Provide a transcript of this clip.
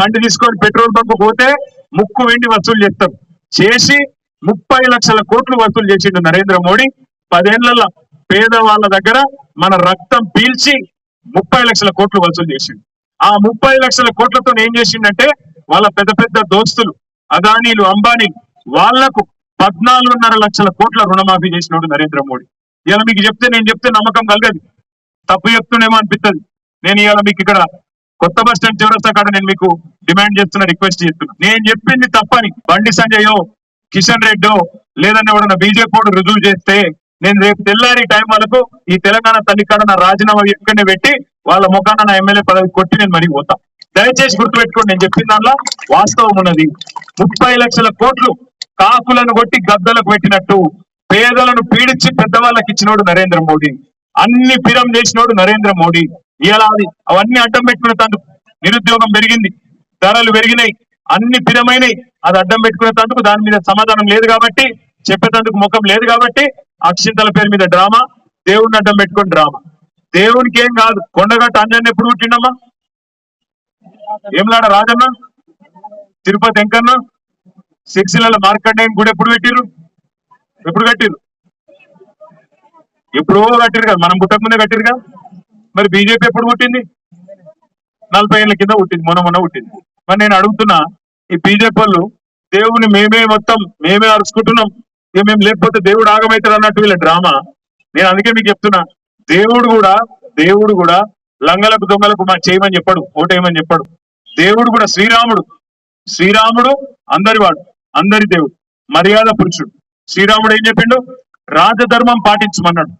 బండి తీసుకొని petrol bunk పోతే ముక్కు వెండి వసూలు చేస్తారు చేసి ముప్పై లక్షల కోట్లు వసూలు చేసిండు నరేంద్ర మోడీ. పదేళ్ళలో పేదవాళ్ళ దగ్గర మన రక్తం పీల్చి ముప్పై లక్షల కోట్లు వసూలు చేసిండు. ఆ ముప్పై లక్షల కోట్లతో ఏం చేసిండంటే వాళ్ళ పెద్ద పెద్ద దోస్తులు అదానీలు అంబానీ వాళ్ళకు పద్నాలుగున్నర లక్షల కోట్ల రుణమాఫీ చేసినాడు నరేంద్ర మోడీ. ఇలా మీకు చెప్తే నేను చెప్తే నమ్మకం కలగదు. తప్పు చెప్తున్నామో అనిపిస్తుంది నేను ఇవాళ మీకు ఇక్కడ కొత్త బస్ స్టాండ్ చివరస్తా కాడ నేను మీకు డిమాండ్ చేస్తున్నా రిక్వెస్ట్ చేస్తున్నా. నేను చెప్పింది తప్పని. బండి సంజయో కిషన్ రెడ్డో లేదని ఎవడన్నా బీజేపీ రుజువు చేస్తే నేను రేపు తెల్లారి టైం వరకు ఈ తెలంగాణ తల్లి కాడ నా రాజీనామా ఎక్కడనే పెట్టి వాళ్ళ ముఖాన నా ఎమ్మెల్యే పదవి కొట్టి నేను మరీ పోతా. దయచేసి గుర్తుపెట్టుకోండి నేను చెప్పిన దానిలో వాస్తవం ఉన్నది. ముప్పై లక్షల కోట్లు కాకులను కొట్టి గద్దలకు పెట్టినట్టు పేదలను పీడించి పెద్దవాళ్ళకి ఇచ్చినోడు నరేంద్ర మోడీ. అన్ని పిరం చేసినోడు నరేంద్ర మోడీ. ఇలా అది అవన్నీ అడ్డం పెట్టుకునే తందుకు నిరుద్యోగం పెరిగింది ధరలు పెరిగినాయి అన్ని స్థిరమైనవి అది అడ్డం పెట్టుకునే తందుకు దాని మీద సమాధానం లేదు కాబట్టి చెప్పేటందుకు ముఖం లేదు కాబట్టి అక్షింతల పేరు మీద డ్రామా దేవుడిని అడ్డం పెట్టుకుని డ్రామా. దేవునికి ఏం కాదు కొండగట్ట అంజన్ ఎప్పుడు పుట్టిండమ్మా? ఏంలాడ రాజన్న? తిరుపతి వెంకన్న? సిరిసిల్ల మార్కండేయం గుడి ఎప్పుడు పెట్టిరు ఎప్పుడు కట్టిరు ఎప్పుడో కట్టిరు కదా మనం పుట్టకముందే కట్టిరు కదా? మరి బీజేపీ ఎప్పుడు పుట్టింది? నలభై ఏళ్ళ కింద పుట్టింది మొన్న మొన్న పుట్టింది. మరి నేను అడుగుతున్నా ఈ బీజేపీ వాళ్ళు దేవుని మేమే మొత్తం మేమే అరుచుకుంటున్నాం ఇక మేము లేకపోతే దేవుడు ఆగమవుతాడు అన్నట్టు వీళ్ళ డ్రామా? నేను అందుకే మీకు చెప్తున్నా దేవుడు కూడా దేవుడు కూడా లంగలకు దొంగలకు మా చేయమని చెప్పాడు ఓటేయమని చెప్పాడు. దేవుడు కూడా శ్రీరాముడు శ్రీరాముడు అందరి వాడు అందరి దేవుడు మర్యాద పురుషుడు. శ్రీరాముడు ఏం చెప్పిండు? రాజధర్మం పాటించమన్నాడు.